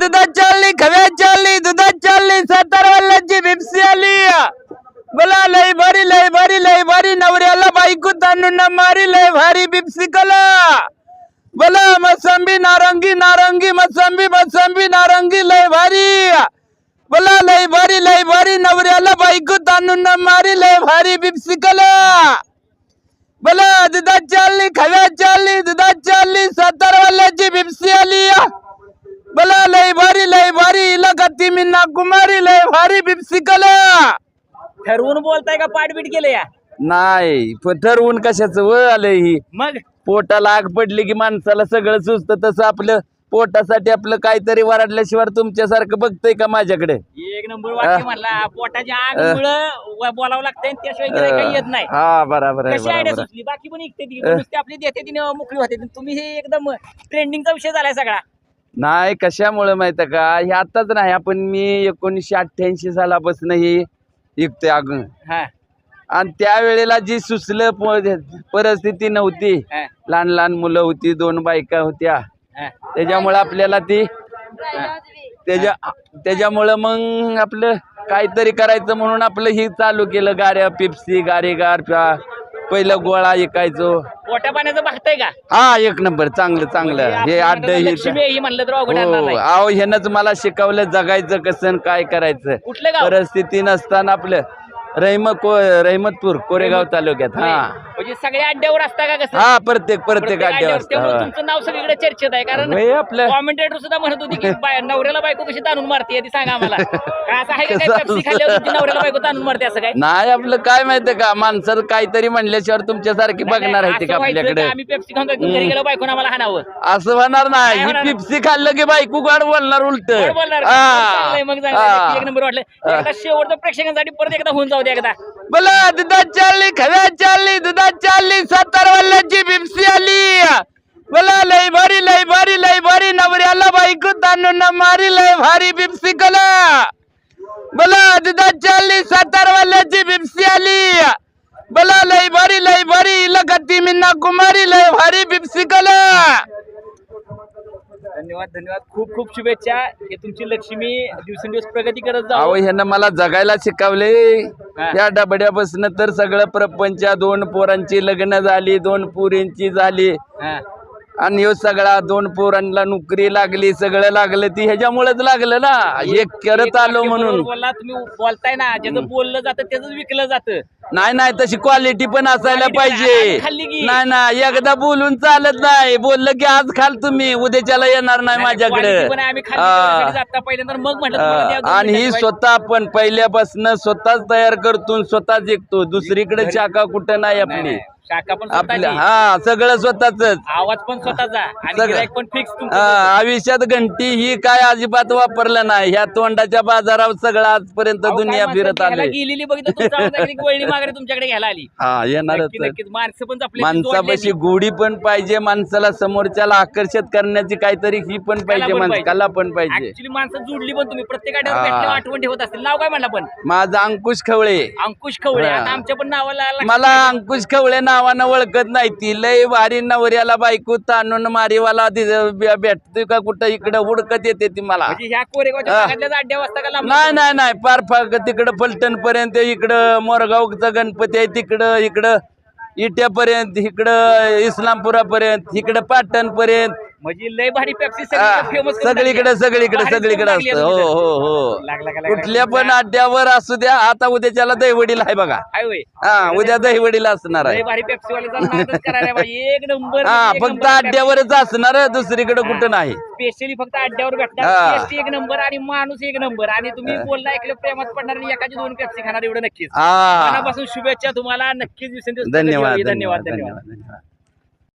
दुधात चालली खव्यात चालली दुधात चालली सातार वाल्याची बिपसी आली. बोला लय भारी लय भारी लय भारी नवऱ्याला बायको तांडून मारी लय भारी बिपसी कला. बोला मसंबी नारंगी नारंगी मसंबी मसंबी नारंगी लय भारी. बोला लय भारी लय भारी नवऱ्याला बायको तांडून मारी लय भारी बिपसी कला. बोला दुदा कुमारी लय भारी बिपसी कला ठरवून बोलताय का पाठबीट केलं या? नाही पण ठरवून कशाचं व आलंय ही? मग? पोटाला आग पडली की माणसाला सगळं सुचतं तसं आपलं पोटासाठी आपलं काहीतरी वराडल्याशिवाय तुमच्यासारखं बघतंय का माझ्याकडे? एक नंबर वाक्य म्हणला पोटाच्या आग मुळे बोलावं लागतंय आणि त्याशिवाय गिऱ्हाईक काही येत नाही. हा बराबर आहे कशी आयडिया बरोबर सुचली? बाकी पण ऐकते ती नुसती आपली देते ती मोकळी होते तुम्ही हे एकदम ट्रेंडिंगचा विषय झालाय सगळा. नाही कशामुळे माहिती का? हे आताच नाही आपण मी एकोणीसशे अठ्ठ्याऐंशी सालापासून ही विकतोय अगं. हा. आणि त्यावेळेला जी सुचलं प- परिस्थिती नव्हती. हा, लहान लहान मुलं होती दोन बायका होत्या. हा. त्याच्यामुळं आपल्याला ती त्याच्या त्याच्यामुळं मग आपलं काहीतरी करायचं म्हणून आपलं ही चालू केलं गाड्या पिप्सी गारेगार प्या पहिलं गोळा ऐकायचो. पोटा पाण्याचं बघताय का? हा एक नंबर चांगलं चांगलं. हे म्हणतो हे लक्ष्मी आहे ही म्हणलं तर अवघड आणणार हो नाही ह्यानंच मला शिकवलं जगायचं कसं आणि काय करायचं. कुठलं गाव? परिस्थिती नसताना आपलं रहिम को रहिमतपूर कोरेगाव तालुक्यात हा. म्हणजे सगळ्या अड्ड्यावर असता का कसं? हा प्रत्येक प्रत्येक अड्ड्यावर. त्यामुळे असतं, तुमचं नाव सगळीकडे चर्चेत आहे कारण आपलं कॉमेंटेटर सुद्धा म्हणत होती की बाय- नवऱ्याला बायको कशी ताणून मारते ती सांगा आम्हाला. काय असं आहे का काय कसं पेप्सी खाल्ल्यावर तुमची नवऱ्याला बायको ताणून मारते असं काय? नाही आपलं काय माहितीये का? माणसं काहीतरी म्हणल्याशिवार तुमच्यासारखी बघणार आहे ते असं का व्हायचं आपल्याकडे? का आम्ही पेप्सी खाऊन घरी गेलो बायकोनं आम्हाला हाणावं. असं होणार नाही. नाही होणार. पिप्सी खाल्लं की बायको गाड बोलणार उलट. कोण बोलणार? चांगलंय, मग चांगलंय. एक नंबर वाटलं. एकदा शेवटचं प्रेक्षकांसाठी परत एकदा होऊन जाऊ दे एकदा. बोला दुधात चालली खव्यात चालली दुधात चालली सातार वाल्याची बिपसी आली. बोला लय भारी लय भारी लय भारी नवऱ्याला बायको तांडून न मारी लय भारी बिपसी कला. बोला दुधात चालली सातार वाल्याची बिपसी आली. बोला लय भारी लय भारी हिला गती मिन्ना कुमारी लय भारी बिपसी कला. धन्यवाद धन्यवाद. खूप खूप शुभेच्छा. हे तुमची लक्ष्मी दिवसेंदिवस प्रगती करत अहो जाऊ ह्यानं मला जगायला शिकवले. या डबड्यापासून तर सगळं प्रपंच दोन पोरांची लग्न झाली दोन पुरींची झाली. हा. आणि ह्यो सगळा दोन पोरांना नोकरी लागली सगळं लागलं ती ह्याच्यामुळेच लागलं ना. हे करत एक आलो म्हणून. बरोबर बोलला तुम्ही बोलताय ना ज्याचं बोललं जातं त्याच विकलं जातं. नाही नाही तशी क्वालिटी पण असायला पण पाहिजे. नाही ना एकदा बोलून चालत नाही. बोललं की आज खाल तुम्ही उद्याच्याला येणार नाही माझ्याकडे. पण आणि ही स्वतः आपण पहिल्यापासून स्वतःच तयार करतो स्वतःच विकतो दुसरीकडे शाखा कुठं नाही, आपली. शाखा पण आपल्या स्वतःची हा सगळं स्वतःच आवाज पण स्वतःचा आणि सगळं. गिऱ्हाईक पण फिक्स आयुष्यात घंटी ही काय अजिबात वापरलं नाही. ह्या तोंडाच्या बाजारावर सगळं आजपर्यंत दुनिया फिरत आले गेलेली बघितलं तुमचा आवाज ऐकला की वळणी मागणी तुमच्याकडे घ्यायला आली. हा येणारच. नक्की नक्कीच. माणसं पण जपली माणसापाशी गोडी पण पाहिजे माणसाला समोरच्याला आकर्षित करण्याची काहीतरी ही पण पाहिजे माणस कला पण पाहिजे. ऍक्च्युली माणसं जुडली पण तुम्ही. प्रत्येक आठवड्यात हा. भेटल्यावर आठवण ठेवत असतील. नाव काय म्हणला पण? माझा अंकुश खवळे. अंकुश खवळे. हा. आता आमच्या पण नावाला मला. अंकुश खवळे नावानं ओळखत नाही. ती लय भारी नवऱ्याला बायको ताणून मारीवाला भेटतोय का कुठं? इकडं उडकत येते ती मला. म्हणजे नाही नाही नाही. पार फार तिकडं पलटण पर्यंत इकडं मोरगावचा गणपती आहे तिकडं इकडं इट्यापर्यंत इकडं इस्लामपुरापर्यंत इकडं पाटण पर्यंत म्हणजे लय भारी पेप्सी हा, फेमस सगळीकडे सगळीकडे सगळीकडे असतं. हो हो हो. लागला कुठल्या पण अड्ड्यावर असू द्या आता उद्याच्याला दहीवडील आहे बघा. हा उद्या दहीवडील असणार आहे. भारी पेप्सी एक नंबर हा फक्त अड्ड्यावरच असणार दुसरीकडे कुठं नाही. स्पेशली फक्त अड्ड्यावर हा. भेटणार एक नंबर आणि माणूस एक नंबर. आणि तुम्ही बोलला ऐकलं प्रेमात पडणार आणि एकाची दोन पेप्सी खाणार एवढं नक्कीच. हा. मनापासून शुभेच्छा तुम्हाला. नक्कीच धन्यवाद धन्यवाद. धन्यवाद.